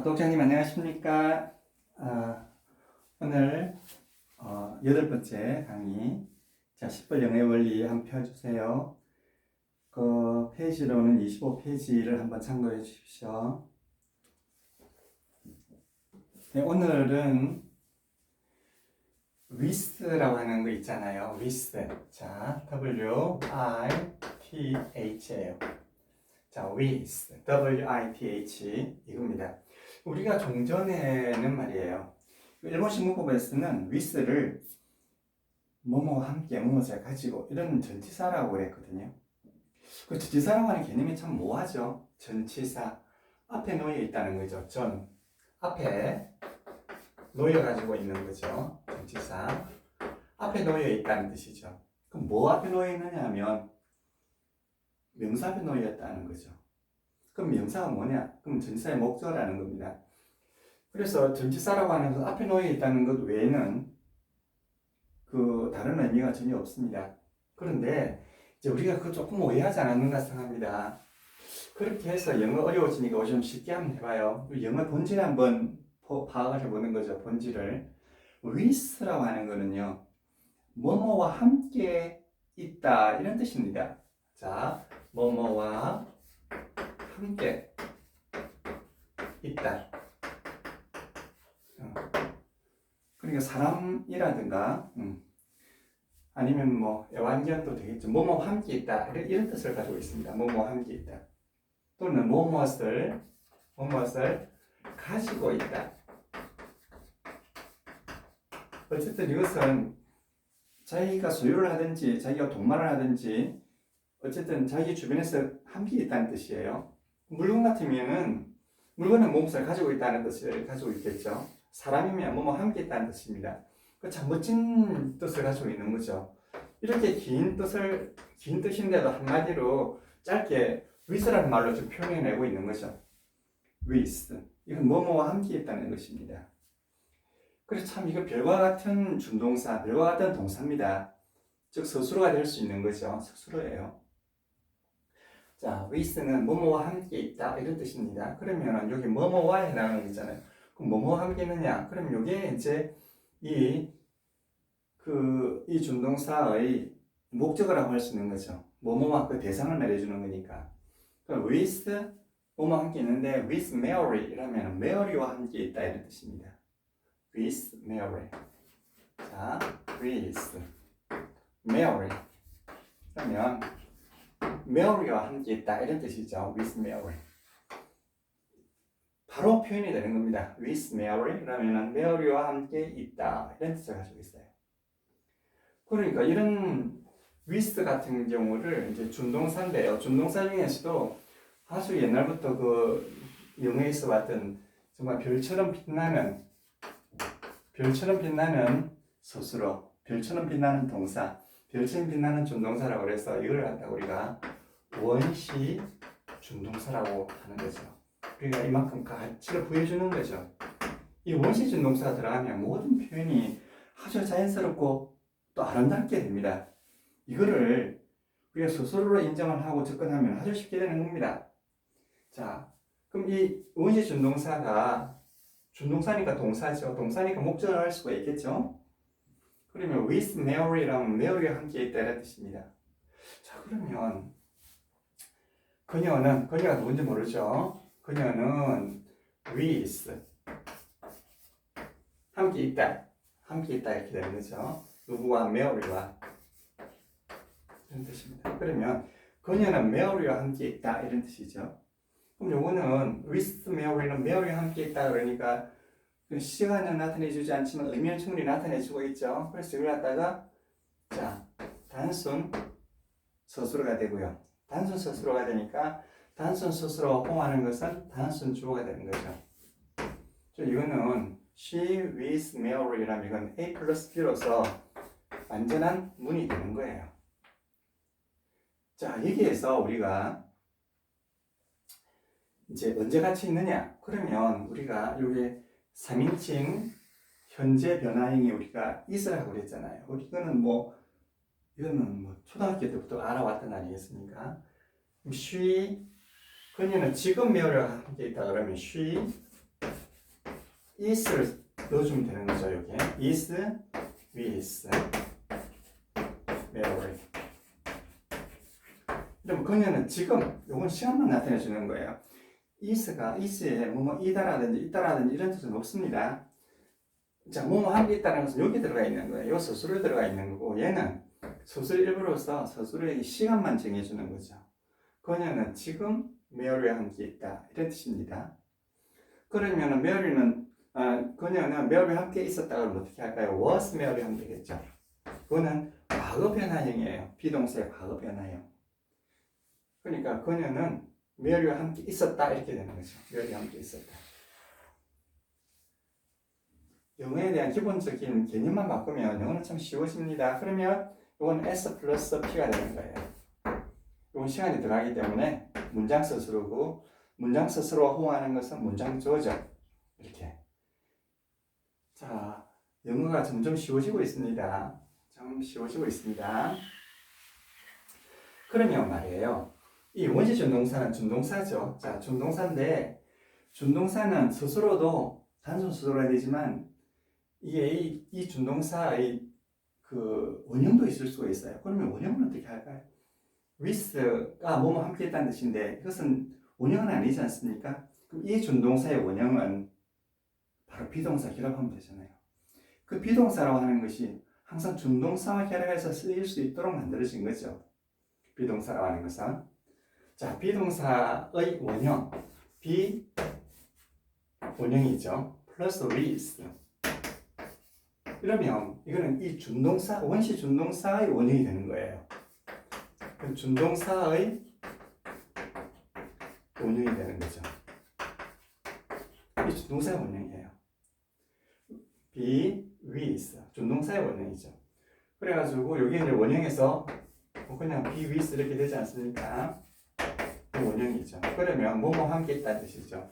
아, 독자님 안녕하십니까? 아, 오늘 어, 여덟 번째 강의 자 10번 영의 원리 한번 펴주세요. 그 페이지로는 25페이지를 한번 참고해 주십시오. 네, 오늘은 with라고 하는 거 있잖아요. with. 자, W I T H예요. 자, with, W-I-T-H 이겁니다. 우리가 종전에는 말이에요. 일본식 문법에서는 with를 뭐뭐와 함께 무엇을 가지고 이런 전치사라고 그랬거든요. 그 전치사라고 하는 개념이 참 모호하죠. 전치사 앞에 놓여 있다는 거죠. 전 앞에 놓여 가지고 있는 거죠. 전치사 앞에 놓여 있다는 뜻이죠. 그럼 뭐 앞에 놓여 있느냐 하면 명사 앞에 놓여 있다는 거죠. 그럼 명사가 뭐냐? 그럼 전치사의 목적어라는 겁니다. 그래서 전치사라고 것 앞에 놓여 있다는 것 외에는 그 다른 의미가 전혀 없습니다. 그런데 이제 우리가 그 조금 오해하지 않았는가 생각합니다. 그렇게 해서 영어 어려워지니까 좀 쉽게 한번 해봐요. 영어 본질 한번 포- 파악을 해보는 거죠. 본질을. with라고 하는 거는요. 뭐뭐와 함께 있다 이런 뜻입니다. 자, 뭐뭐와 함께 있다. 어. 그러니까 사람이라든가 음, 아니면 뭐 애완견도 되겠죠. 뭐뭐와 함께 있다 이런, 뜻을 가지고 있습니다. 뭐뭐와 함께 있다. 또는 뭐뭇을 뭐뭇을 가지고 있다. 어쨌든 이것은 자기가 소유를 하든지 자기가 동반을 하든지 어쨌든 자기 주변에서 함께 있다는 뜻이에요. 물건 같으면은 물건은 무엇을 가지고 있다는 뜻을 가지고 있겠죠. 사람이면 뭐뭐 함께 있다는 뜻입니다. 그참 멋진 뜻을 가지고 있는 거죠. 이렇게 긴 뜻을 긴 뜻인데도 한마디로 짧게 with라는 말로 좀 표현해내고 있는 거죠. with 이건 뭐뭐와 함께 있다는 것입니다. 그래서 참 이거 별과 같은 준동사, 별과 같은 동사입니다. 즉 서술어가 될 수 있는 거죠. 서술어예요. 자, with는 뭐뭐와 함께 있다 이런 뜻입니다. 그러면 여기 뭐뭐와 해당하는 거 있잖아요. 그럼 뭐뭐와 함께 있느냐? 그럼 이게 이제 이 그 이 준동사의 목적어라고 할 수 있는 거죠. 뭐뭐와 그 대상을 말해주는 거니까. 그럼 with 뭐뭐와 함께 있는데 with Mary 이라면 메리와 함께 있다 이런 뜻입니다. with Mary. 자, with Mary. 그러면 Mary와 함께 있다 이런 뜻이죠. with Mary. 바로 표현이 되는 겁니다. with Mary 그러면은 Mary와 함께 있다 이런 뜻을 가지고 있어요. 그러니까 이런 with 같은 경우를 이제 준동사인데요. 준동사 중에서도 아주 옛날부터 그 영어에서 왔던 정말 별처럼 빛나는 별처럼 빛나는 스스로 별처럼 빛나는 동사 별처럼 빛나는 준동사라고 그래서 이걸 갖다 우리가 원시 준동사라고 하는 거죠. 우리가 이만큼 가치를 부여주는 거죠. 이 원시 준동사가 들어가면 모든 표현이 아주 자연스럽고 또 아름답게 됩니다. 이거를 우리가 스스로로 인정을 하고 접근하면 아주 쉽게 되는 겁니다. 자, 그럼 이 원시 준동사가 준동사니까 동사죠. 동사니까 목적을 할 수가 있겠죠. 그러면 with Mary랑 Mary와 함께 있다는 뜻입니다. 자, 그러면 그녀는 그녀가 누군지 모르죠. 그녀는 with 함께 있다, 함께 있다 이렇게 되는 거죠. 누구와 Mary와 이런 뜻입니다. 그러면 그녀는 Mary와 함께 있다 이런 뜻이죠. 그럼 요거는 with Mary는 Mary와 함께 있다 그러니까 그 시간은 나타내주지 않지만 의미는 충분히 나타내주고 있죠. 그래서 이걸 갖다가 자 단순 서술어가 되고요. 단순 서술어가 되니까 단순 서술어가 포함하는 것은 단순 주어가 되는 거죠. 저 이거는 she with Mary라면 이건 A 플러스 B로서 완전한 문이 되는 거예요. 자 여기에서 우리가 이제 언제 같이 있느냐? 그러면 우리가 여기 3인칭 현재 변화형이 우리가 있으라고 그랬잖아요. 이거는 뭐 이거는 뭐 초등학교 때부터 알아왔던 아니겠습니까? she 그녀는 지금 메어를 함께 있다 그러면 she is를 넣어주면 되는 거죠, 여기. is with Mary. 그럼 그녀는 지금 요건 시간만 나타내 주는 거예요. is가 is에 뭐뭐 이다라든지 있다라든지 이런 뜻은 없습니다. 자, 뭐뭐 함께 있다는 것은 여기 들어가 있는 거예요. 요 서술에 들어가 있는 거고 얘는 서술 일부로서 서술의 시간만 정해주는 거죠. 그녀는 지금 메어리와 함께 있다 이런 뜻입니다. 그러면은 메어리는 아, 그녀는 메어리와 함께 있었다 그러면 어떻게 할까요? was 메어리와 함께 겠죠. 그거는 과거 변화형이에요. 비동사의 과거 변화형. 그러니까 그녀는 메어리와 함께 있었다 이렇게 되는 거죠. 메어리와 함께 있었다. 영어에 대한 기본적인 개념만 바꾸면 영어는 참 쉬워집니다. 그러면 이건 S 플러스 P가 되는 거예요. 이건 시간이 들어가기 때문에 문장 스스로고 문장 스스로 호응하는 것은 문장 주어죠. 이렇게. 자, 영어가 점점 쉬워지고 있습니다. 좀 쉬워지고 있습니다. 그러면 말이에요. 이 원시 준동사는 준동사죠. 자, 준동사인데 준동사는 스스로도 단순 스스로가 되지만 이게 이, 이 준동사의 그 원형도 있을 수가 있어요. 그러면 원형은 어떻게 할까요? with가 뭐뭐 함께 했다는 뜻인데 이것은 원형은 아니지 않습니까? 그럼 이 준동사의 원형은 바로 비동사 결합하면 되잖아요. 그 비동사라고 하는 것이 항상 준동사와 결합해서 쓰일 수 있도록 만들어진 거죠. 비동사라고 하는 것은 자 비동사의 원형 비 원형이죠. 플러스 with 이러면 이거는 이 준동사 원시 준동사의 원형이 되는 거예요. 그 준동사의 원형이 되는 거죠. 이 준동사의 원형이에요. be with 준동사의 원형이죠. 그래가지고 여기 이제 원형에서 뭐 그냥 be with 이렇게 되지 않습니까? 그 원형이죠. 그러면 뭐뭐 함께 있다는 뜻이죠.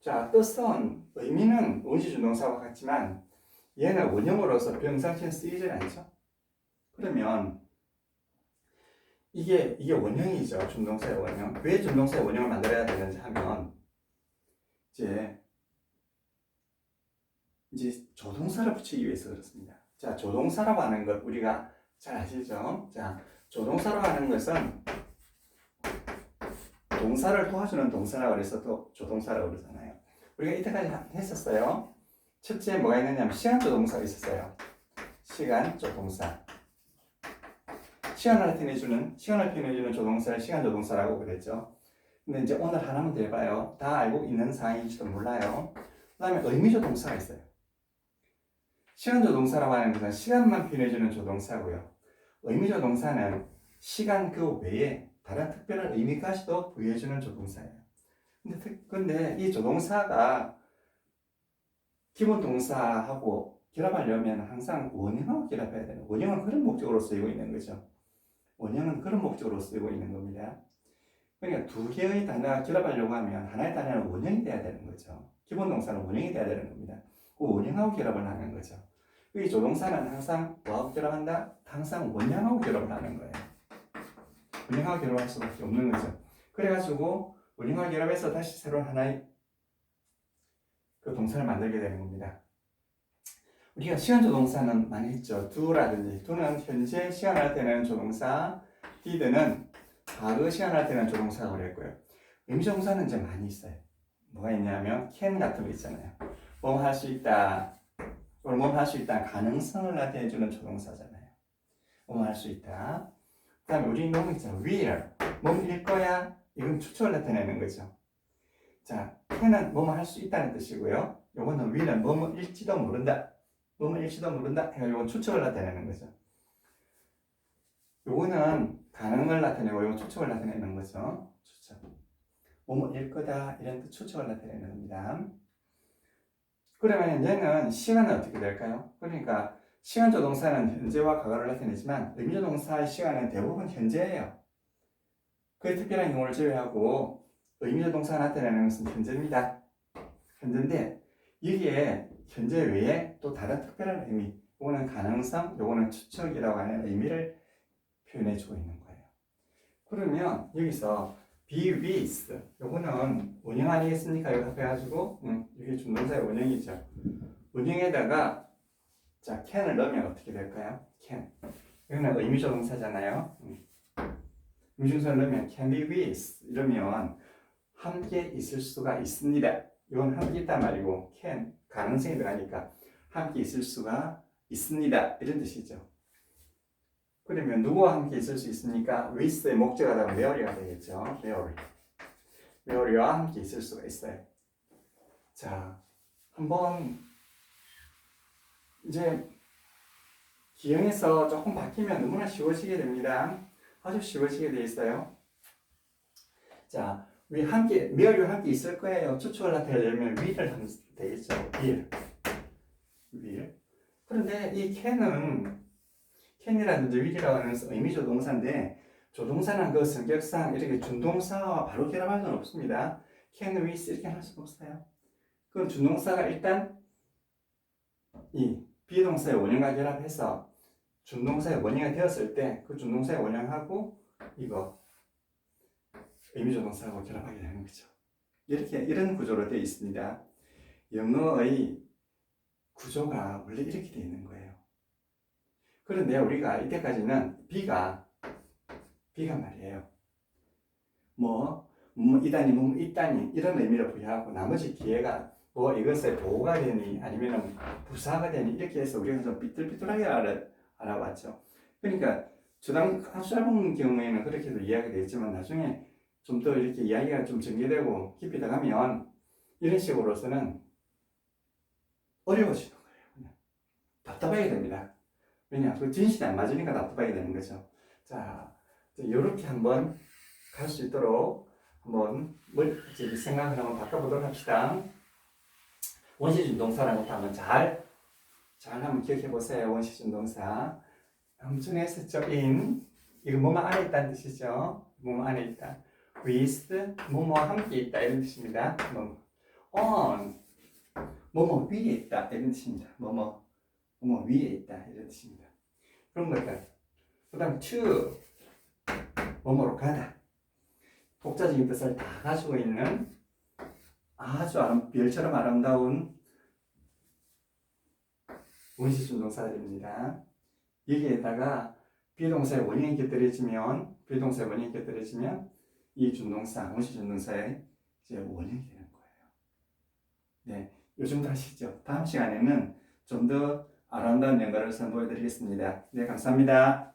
자 뜻은 의미는 원시 준동사와 같지만 얘는 원형으로서 병상치는 쓰이질 않죠. 그러면 이게 이게 원형이죠. 준동사의 원형. 왜 준동사의 원형을 만들어야 되는지 하면 이제 이제 조동사를 붙이기 위해서 그렇습니다. 자, 조동사라고 하는 것 우리가 잘 아시죠? 자, 조동사라고 하는 것은 동사를 도와주는 동사라고 그래서 또 조동사라고 그러잖아요. 우리가 이때까지 했었어요. 첫째 뭐가 있느냐면 시간 조 동사가 있었어요. 시간 조 동사. 시간을 나타내주는 시간을 표현해주는 조동사를 시간 조 동사라고 그랬죠. 근데 이제 오늘 하나만 더 해봐요. 다 알고 있는 사항일지도 몰라요. 그다음에 의미 조 동사가 있어요. 시간 조 동사라고 하는 것은 시간만 표현해주는 조동사고요. 의미 조 동사는 시간 그 외에 다른 특별한 의미까지도 부여해주는 조동사예요. 근데, 특, 근데 이 조동사가 기본 동사하고 결합하려면 항상 원형하고 결합해야 되는 원형은 그런 목적으로 쓰이고 있는 거죠. 원형은 그런 목적으로 쓰이고 있는 겁니다. 그러니까 두 개의 단어가 결합하려고 하면 하나의 단어는 원형이 돼야 되는 거죠. 기본 동사는 원형이 돼야 되는 겁니다. 그 원형하고 결합을 하는 거죠. 이 조동사는 항상 뭐하고 결합한다? 항상 원형하고 결합을 하는 거예요. 원형하고 결합할 수밖에 없는 거죠. 그래가지고 원형하고 결합해서 다시 새로운 하나의 그 동사를 만들게 되는 겁니다. 우리가 시간 조동사는 많이 했죠. do라든지 do는 현재 시간을 나타내는 조동사, did는 과거 시간을 나타내는 조동사라고 그랬고요. 의미 조동사는 이제 많이 있어요. 뭐가 있냐면 can 같은 거 있잖아요. 뭐 할 수 있다, or 뭐할수 있다 가능성을 나타내주는 조동사잖아요. 뭐 할 수 있다. 그 다음에 우리 너무 있잖아요. will, 뭐일 거야. 이건 추측을 나타내는 거죠. 자, can은 뭐뭐 할 수 있다는 뜻이고요. 요거는 will은 뭐뭐 일지도 모른다. 뭐뭐 일지도 모른다. 요건 추측을 나타내는 거죠. 요거는 가능을 나타내고 요건 추측을 나타내는 거죠. 추측. 뭐뭐 일 거다. 이런 뜻 추측을 나타내는 겁니다. 그러면 얘는 시간은 어떻게 될까요? 그러니까 시간 조 동사는 현재와 과거를 나타내지만 의미 조 동사의 시간은 대부분 현재예요. 그 특별한 경우를 제외하고 의미 조동사 나타내는 것은 현재입니다. 현재인데 여기에 현재 외에 또 다른 특별한 의미, 요거는 가능성, 요거는 추측이라고 하는 의미를 표현해 주고 있는 거예요. 그러면 여기서 be with 요거는 원형 아니겠습니까? 이거 해가지고 음, 이게 준동사의 원형이죠. 원형에다가 자 can을 넣으면 어떻게 될까요? can 이거는 의미조 동사잖아요. 음. 의미조동사를 넣으면 can be with 이러면 함께 있을 수가 있습니다. 이건 함께 있단 말이고 can 가능성이 들어가니까 함께 있을 수가 있습니다. 이런 뜻이죠. 그러면 누구와 함께 있을 수 있습니까? with의 목적어가 where가 되겠죠. where. where와 함께 있을 수가 있어요. 자, 한번 이제 기형에서 조금 바뀌면 너무나 쉬워지게 됩니다. 아주 쉬워지게 돼 있어요. 자, 우리 함께 where와 함께 있을 거예요. 추측을 나타내려면 will을 하면 되겠죠. will. will. 그런데 이 can이라든지 will이라고 하는 의미조 동사인데 조동사는 그 성격상 이렇게 준동사와 바로 결합할 수는 없습니다. can with 이렇게 할 수는 없어요. 그럼 준동사가 일단 이 비동사의 원형과 결합해서 준동사의 원형이 되었을 때 그 준동사의 원형하고 이거 의미조동사하고 결합하게 되는 거죠. 이렇게 이런 구조로 되어 있습니다. 영어의 구조가 원래 이렇게 되어 있는 거예요. 그런데 우리가 이때까지는 B가 B가 말이에요. 뭐, 뭐 이단이 뭐 이단이 이런 의미를 부여하고 나머지 기회가 뭐 이것의 보호가 되니 아니면 부사가 되니 이렇게 해서 우리가 좀 삐뚤삐뚤하게 알아, 알아봤죠. 그러니까 주당 짧은 경우에는 그렇게도 이야기가 되겠지만 나중에 좀 더 이렇게 이야기가 좀 전개되고 깊이 들어가면 이런 식으로서는 어려워지는 거예요. 답답하게 됩니다. 왜냐? 그 진실이 안 맞으니까 답답하게 되는 거죠. 자, 이렇게 한번 갈 수 있도록 한번 생각을 한번 바꿔보도록 합시다. 원시준 동사라는 것도 한번 잘, 잘 한번 기억해 보세요. 원시준 동사. 했었죠. in. 이거 뭐뭐 안에 있다는 뜻이죠. 뭐뭐 안에 있다. With. 뭐뭐와 함께 있다. 이런 뜻입니다. 뭐, on. 뭐뭐 위에 있다. 이런 뜻입니다. 뭐뭐, 뭐뭐 위에 있다. 이런 뜻입니다. 그런 것들. 그 다음 to. 뭐뭐로 가다. 독자적인 뜻을 다 가지고 있는 아주 아름, 별처럼 아름다운 원시준 동사들입니다. 여기에다가 비동사의 원형이 곁들여지면 비동사의 원형이 곁들여지면 이 준동사, 원시 준동사의 이제 원형이 되는 거예요. 네, 요즘도 하시죠. 다음 시간에는 좀 더 아름다운 연가를 선보여 드리겠습니다. 네, 감사합니다.